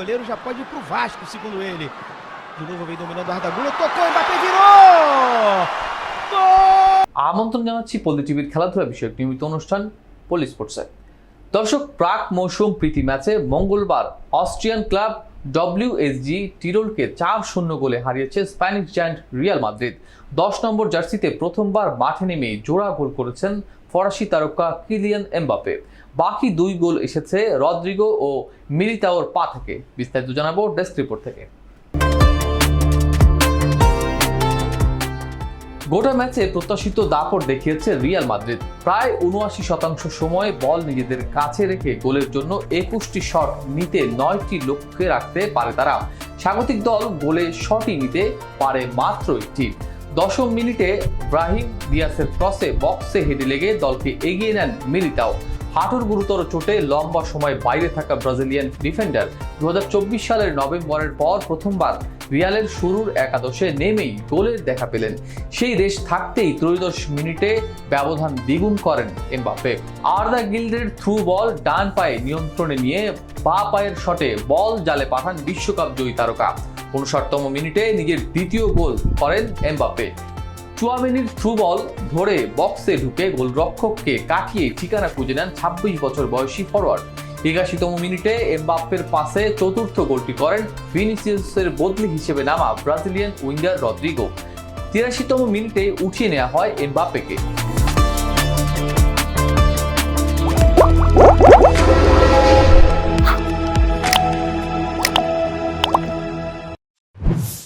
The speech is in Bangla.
goleiro já pode ir pro Vasco, segundo ele. De novo vem dominando Arda Gula, tocou, Mbappé virou! Gol! আমন্ত্রণ জানাচ্ছি পল্লী টিভির খেলাধুলা বিষয়ক নিয়মিত অনুষ্ঠান পল্লী স্পোর্টসে দর্শক প্রাক মৌসুম প্রীতি ম্যাচে মঙ্গলবার অস্ট্রিয়ান ক্লাব ডব্লিউএসজি টিরোলকে চার শূন্য গোলে হারিয়েছে স্প্যানিশ জায়ান্ট রিয়াল মাদ্রিদ দশ নম্বর জার্সিতে প্রথমবার মাঠে নেমে জোড়া গোল করেছেন ফরাসি তারকা কিলিয়ান এমবাপে বাকি দুই গোল এসেছে রদ্রিগো ও মিলিতাওর পা থেকে। বিস্তারিত জানাব ডেস্ক রিপোর্ট থেকে। গোটা ম্যাচে প্রত্যাশিত দাপট দেখিয়েছে রিয়াল মাদ্রিদ। প্রায় উনআশি শতাংশ সময় বল নিজেদের কাছে রেখে গোলের জন্য একুশটি শট নিতে নয়টি লক্ষ্যে রাখতে পারে তারা। স্বাগতিক দল গোলে শটই নিতে পারে মাত্র একটি। দশম মিনিটে ব্রাহিম দিয়াসের ক্রসে বক্সে হেডে লেগে দলকে এগিয়ে নেন মিলিতাও। হাঁটুর গুরুতর চোটে লম্বা সময় বাইরে থাকা ব্রাজিলিয়ান ডিফেন্ডার দু সালের নভেম্বরের পর প্রথমবার রিয়ালের শুরুর একাদশে নেমেই গোলের দেখা পেলেন। সেই রেশ থাকতেই ত্রয়োদশ মিনিটে ব্যবধান দ্বিগুণ করেন এমবাপে আর্দা গিল্ডের থ্রু বল ডান পায়ে নিয়ন্ত্রণে নিয়ে বা পায়ের শটে বল জালে পাঠান বিশ্বকাপ জয়ী তারকা। উনষাটতম মিনিটে নিজের দ্বিতীয় গোল করেন এমবাপে চুয়ামিনির থ্রু বল ধরে বক্সে ঢুকে গোলরক্ষককে কাটিয়ে ঠিকানা খুঁজে নেন ছাব্বিশ বছর বয়সী ফরোয়ার্ড একাশিতম মিনিটে এমবাপ্পের পাশে চতুর্থ গোলটি করেন ভিনিসিয়াসের বদলি হিসেবে নামা ব্রাজিলিয়ান উইঙ্গার রদ্রিগো। তিরাশিতম মিনিটে উঠিয়ে নেওয়া হয় এমবাপ্পেকে।